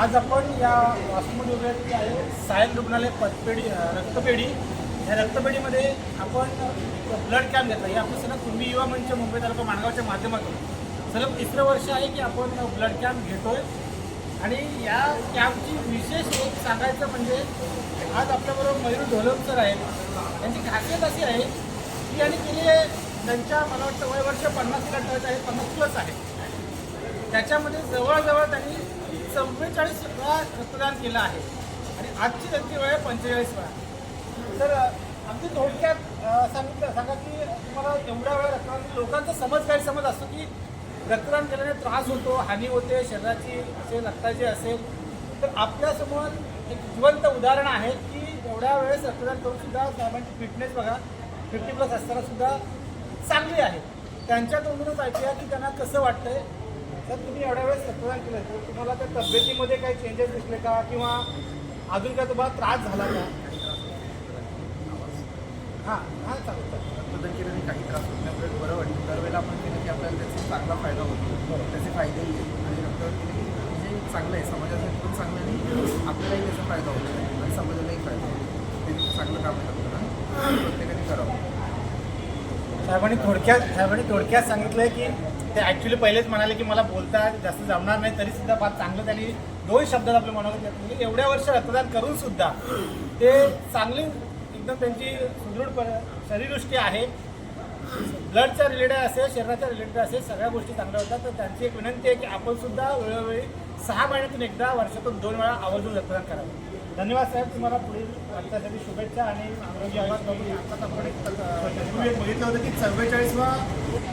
आज आपण या वास्तूमध्ये उभे आहे सायन रुग्णालय पतपेढी रक्तपेढी. या रक्तपेढीमध्ये आपण ब्लड कॅम्प घेतला. हे आपलं सलग कुंभी युवा मंच मुंबई तालुका माणगावच्या माध्यमातून सलग तिसरं वर्ष आहे की आपण ब्लड कॅम्प घेतोय. आणि या कॅम्पची विशेष एक सांगायचं म्हणजे आज आपल्याबरोबर मयूर ढोलक सर आहेत. त्यांची खासियत अशी आहे की यांनी गेले त्यांच्या मला वाटतं वय वर्ष पन्नास टक्के आहे पन्नास प्लस आहे. त्याच्यामध्ये जवळजवळ त्यांनी चव्वेचाळीस वेळा रक्तदान केलं आहे. आणि आजची त्यांची वेळ आहे पंचेचाळीस वेळा. तर अगदी थोडक्यात सांगितलं सांगा की तुम्हाला एवढ्या वेळा रक्तदान लोकांचा समज गैरसमज असतो की रक्तदान केल्याने त्रास होतो हानी होते शरीराची असेल रक्ताची असेल. तर आपल्यासमोर एक जिवंत उदाहरण आहे की एवढ्या वेळेस रक्तदान करून सुद्धा साहेबांची फिटनेस बघा फिफ्टी प्लस असताना सुद्धा चांगली आहे. त्यांच्या तोंडूनच ऐकूया की त्यांना कसं वाटतंय. तर तुम्ही एवढ्या वेळेस रक्तदान केलं तर तुम्हाला त्या तब्येतीमध्ये काही चेंजेस दिसले का? किंवा अजून काय तुम्हाला त्रास झाला का? हां हां चालतं रक्तदान केल्याने काही त्रास होत नाही. आपल्याला बरं वाटतं. दरवेळेला आपण केलं की आपल्याला त्याचा चांगला फायदा होतो. त्याचे फायदेही आणि रक्तदान केले की म्हणजे चांगलं आहे समाजासाठी पण चांगलं आहे आणि आपल्यालाही त्याचा फायदा होतो. आणि समाजालाही फायदा होतो. ते चांगलं काम आहे रक्तदान प्रत्येकाने करावं. साहेबांनी थोडक्यात साहेबांनी थोडक्यात सांगितलंय की ते ॲक्च्युली पहिलेच म्हणाले की मला बोलता जास्त जमणार नाही तरी सुद्धा फार चांगलं त्यांनी दोन शब्दात आपल्या मनावर म्हणजे एवढ्या वर्ष रक्तदान करून सुद्धा ते चांगली एकदम त्यांची सुदृढ शरीरदृष्टी आहे. ब्लडच्या रिलेटेड असेल शरीराच्या रिलेटेड असेल सगळ्या गोष्टी चांगल्या होतात. तर त्यांची एक विनंती आहे की आपण सुद्धा वेळोवेळी सहा महिन्यातून एकदा वर्षातून दोन वेळा आवर्जून रक्तदान करावं. धन्यवाद साहेब तुम्हाला पुढील वाटण्यासाठी शुभेच्छा आणि एक बघितलं होतं की चव्वेचाळीसवा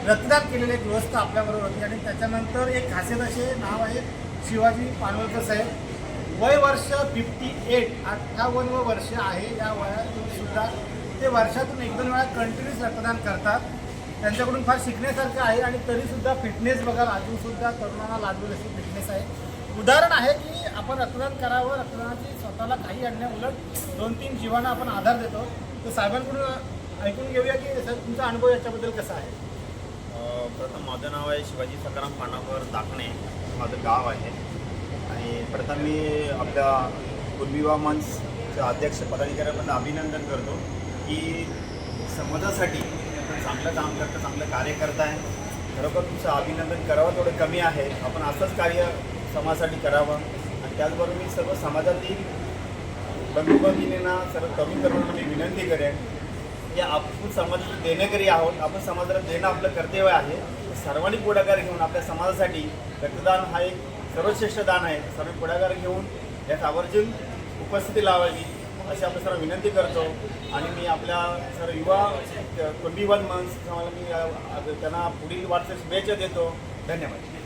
रक्तदान केलेले एक गृहस्थ आपल्याबरोबर होते आणि त्याच्यानंतर एक खासियत असे नाव आहे शिवाजी पानवलकर साहेब. वय वर्ष फिफ्टी एट अठ्ठावन्न वर्ष आहे या वयातून सुद्धा ते वर्षातून एक दोन वेळा कंटिन्यूस रक्तदान करतात. त्यांच्याकडून फार शिकण्यासारखं आहे आणि तरीसुद्धा फिटनेस बघा अजूनसुद्धा तरुणांना लागलेली अशी फिटनेस आहे. उदाहरण आहे की आपण रक्तदान करावं रक्तदानाची स्वतःला काही आणण्या उलट दोन तीन जीवांना आपण आधार देतो. तर साहेबांकडून ऐकून घेऊया की सर तुमचा अनुभव याच्याबद्दल कसा आहे? प्रथम माझं नाव आहे शिवाजी सकाराम पानावर दाखणे माझं गाव आहे. आणि प्रथम मी आपल्या कुलविवाह मंचच्या अध्यक्ष पदाधिकाऱ्यांमधलं अभिनंदन करतो. की समाजासाठी आपण चांगलं काम करता चांगलं कार्य करताय. खरोखर तुमचं अभिनंदन करावं थोडं कमी आहे. आपण असंच कार्य समाजासाठी करावं. आणि त्याचबरोबर मी सर्व समाजातील बंधू भगिनींना सर्व तरुण तरुणांना मी विनंती करेन की आपण समाजाला देणेकरी आहोत. आपण समाजाला देणं आपलं कर्तव्य आहे. सर्वांनी पुढाकार घेऊन आपल्या समाजासाठी रक्तदान हा एक सर्वश्रेष्ठ दान आहे. सर्व पुढाकार घेऊन यात आवर्जून उपस्थिती लावावी. अशी आपल्या सर विनंती करतो. आणि मी आपल्या सर युवा ट्वेंटी कुंडीवन मंच मी त्यांना पुढील वाटचाल शुभेच्छा देतो. धन्यवाद.